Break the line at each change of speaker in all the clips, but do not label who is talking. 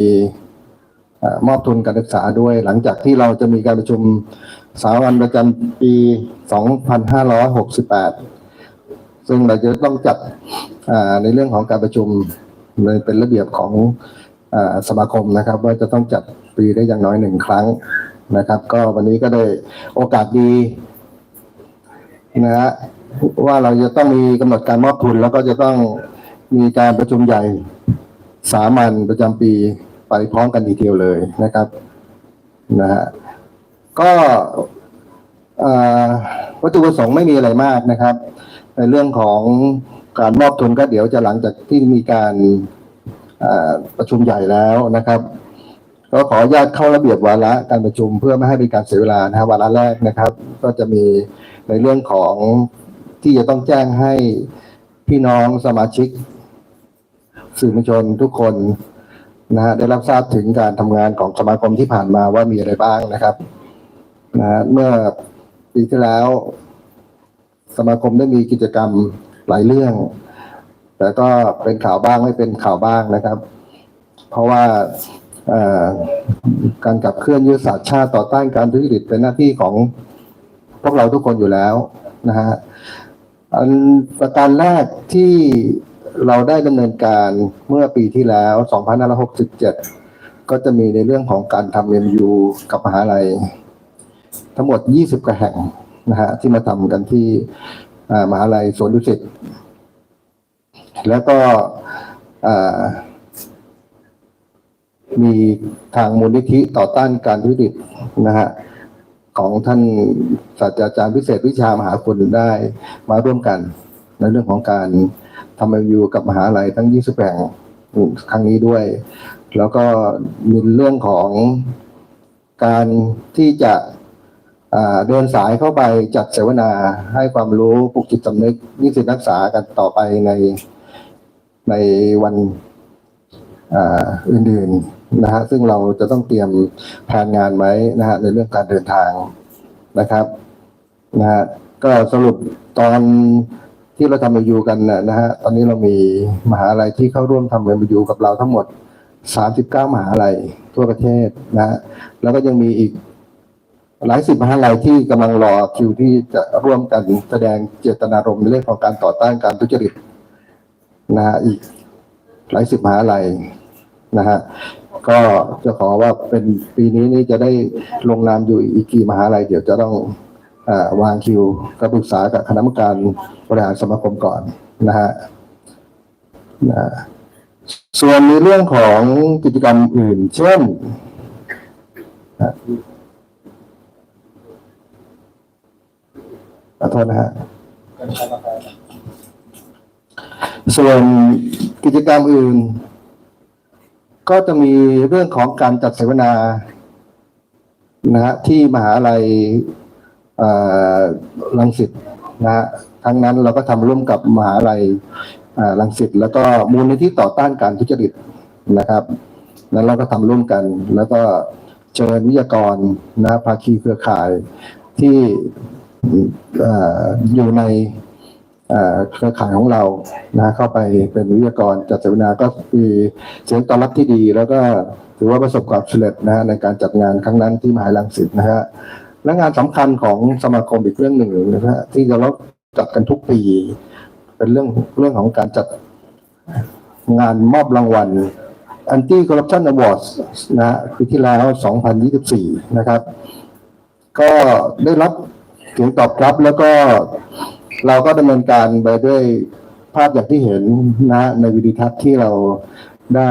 อมอบทุนการศึกษาด้วย หลังจากที่เราจะมีการประชุมสามัญประจำปี 2568 ซึ่งเราจะต้องจัดในเรื่องของการประชุมเลยเป็นระเบียบของอสมาคมนะครับ ว่าจะต้องจัดปีได้อย่างน้อยหนึ่งครั้งนะครับ ก็วันนี้ก็ได้โอกาสดีนะฮะว่าเราจะต้องมีกำหนดการมอบทุนแล้วก็จะต้องมีการประชุมใหญ่สามัญประจำปี ไปพร้อมกันทีเดียวเลยนะครับนะฮะก็วัตถุประสงค์ไม่มีอะไรมากนะครับ ในเรื่องของการมอบทุนก็เดี๋ยวจะหลังจากที่มีการประชุมใหญ่แล้วนะครับก็ขออนุญาตเข้าระเบียบวาระการประชุมเพื่อไม่ให้เป็นการเสียเวลานะครับวาระแรกนะครับ ก็จะมีในเรื่องของที่จะต้องแจ้งให้พี่น้องสมาชิกสื่อมวลชนทุกคน นะฮะได้รับทราบถึงการทำงานของสมาคมที่ผ่านมาว่ามีอะไรบ้างนะครับนะฮะเมื่อปีที่แล้ว สมาคมได้มีกิจกรรมหลายเรื่อง แต่ก็เป็นข่าวบ้างไม่เป็นข่าวบ้างนะครับ เพราะว่าการขับเคลื่อนยุทธศาสตร์ชาติต่อต้านการทุจริตเป็นหน้าที่ของพวกเราทุกคนอยู่แล้วนะฮะอันประการแรกที่ เราได้ดำเนินการเมื่อปีที่แล้ว 2567 ก็จะมีในเรื่องของการทำเอ็มยูกับมหาลัย ทั้งหมด 20กว่าแห่งนะฮะที่มาทำกันที่มหาลัยสวนดุสิตแล้วก็มีทางมูลนิธิต่อต้านการทุจริตนะฮะของท่านศาสตราจารย์พิเศษวิชามหาคุณได้มาร่วมกันในเรื่องของการ ทำเอ็ยูกับมหาลัยทั้ง 20แห่งครั้งนี้ด้วย แล้วก็มีเรื่องของการที่จะเดินสายเข้าไปจัดเสวนาให้ความรู้ปลุกจิตสำนึกนิสิตนักศึกษากันต่อไปในในวันอื่นๆนะฮะซึ่งเราจะต้องเตรียมแผนงานไว้นะฮะในเรื่องการเดินทางนะครับนะฮะก็สรุปตอน ที่เราทำเอยูกันนะฮะตอนนี้เรามีมหาลัยที่เข้าร่วมทำเอยูกับเราทั้งหมด 39 มหาลัยทั่วประเทศนะฮะแล้วก็ยังมีอีกหลายสิบมหาลัยที่กำลังรอคิวที่จะร่วมกันแสดงเจตนารมณ์ในเรื่องของการต่อต้านการทุจริตนะฮะอีกหลายสิบมหาลัยนะฮะก็จะขอว่าเป็นปีนี้นี่จะได้ลงนามอยู่อีกกี่มหาลัยเดี๋ยวจะต้อง วางคิวกับปรึกษากับคณะกรรมการบริหารสมาคมก่อนนะฮะนะส่วนในเรื่องของกิจกรรมอื่น เช่นขอโทษนะฮะส่วนกิจกรรมอื่น ก็จะมีเรื่องของการจัดเสวนานะฮะที่มหาลัย เอ่อรังสิตนะฮะทั้งนั้นเราก็ทำร่วมกับมหาลัยรังสิตแล้วก็มูลนิธิต่อต้านการทุจริตนะครับนั้นเราก็ทำร่วมกัน แล้วก็เชิญวิทยากรนะภาคีเครือข่ายที่อ่ออยู่ในเอ่อเครือข่ายของเรานะเข้าไปเป็นวิทยากรจัดเสวนาก็มีเสียงตอบรับที่ดี แล้วก็ถือว่าประสบความสำเร็จนะฮะในการจัดงานครั้งนั้นที่มหาลังสิตนะฮะ และงานสำคัญของสมาคมอีกเรื่องหนึ่งนะฮะที่เราจัดกันทุกปี เป็นเรื่องเรื่องของการจัดงานมอบรางวัล Anti Corruption Awards นะฮะปีที่แล้ว 2024 นะครับ ก็ได้รับเสียงตอบรับแล้วก็เราก็ดำเนินการไปด้วยภาพอย่างที่เห็นนะในวิดีทัศน์ที่เราได้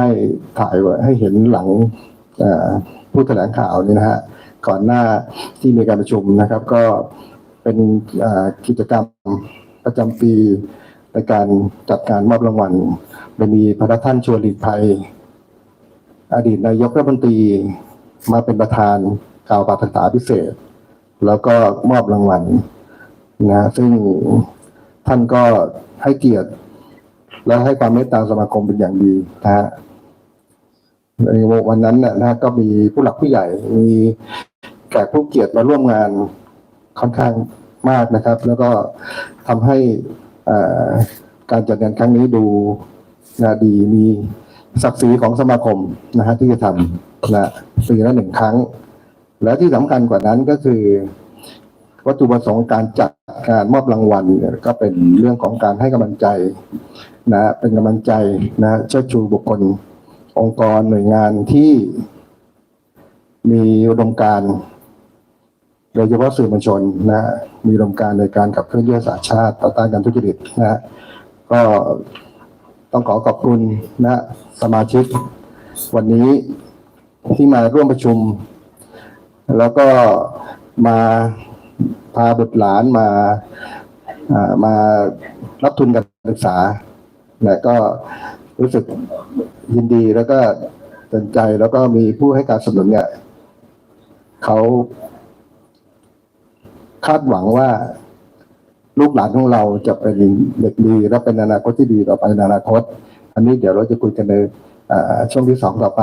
ถ่ายไว้ให้เห็นหลังผู้แถลงข่าวนี่นะฮะ ก่อนหน้าที่มีการประชุมนะครับ ก็เป็นกิจกรรมประจำปีในการจัดการมอบรางวัลโดยมีพระท่านชวนหลีกภัย อดีตนายกรัฐมนตรีมาเป็นประธานกล่าวปาฐกถาพิเศษ แล้วก็มอบรางวัลนะซึ่งท่านก็ให้เกียรติ และให้ความเมตตาสมาคมเป็นอย่างดีนะฮะในวันนั้นนะนะก็มีผู้หลักผู้ใหญ่มี แขกผู้เกียรติมาร่วมงานค่อนข้างมากนะครับ แล้วก็ทำให้การจัดงานครั้งนี้ดูนะดีมีศักดิ์ศรีของสมาคมนะฮะที่จะทำนะปีละหนึ่งครั้ง และที่สำคัญกว่านั้นก็คือ วัตถุประสงค์การจัดการมอบรางวัลก็เป็นเรื่องของการให้กำลังใจนะเป็นกำลังใจนะเชิดชูบุคคลองค์กรหน่วยงานที่มีอุดมการณ์ โดยเฉพาะสื่อมวลชนนะมีอุดมการในการขับเคลื่อนยุทธศาสตร์ชาติต่อต้านการทุจริตนะก็ต้องขอขอบคุณนะสมาชิกวันนี้ที่มาร่วมประชุม แล้วก็มาพาบุตรหลานมาามารับทุนการศึกษาและก็รู้สึกยินดีแล้วก็สนใจแล้วก็มีผู้ให้การสนับสนุนเนี่ยเขา คาดหวังว่าลูกหลานของเราจะเป็นเด็กดีและเป็นอนาคตที่ดีต่อไปในอนาคต อันนี้เดี๋ยวเราจะคุยกันในช่วงที่สองต่อไป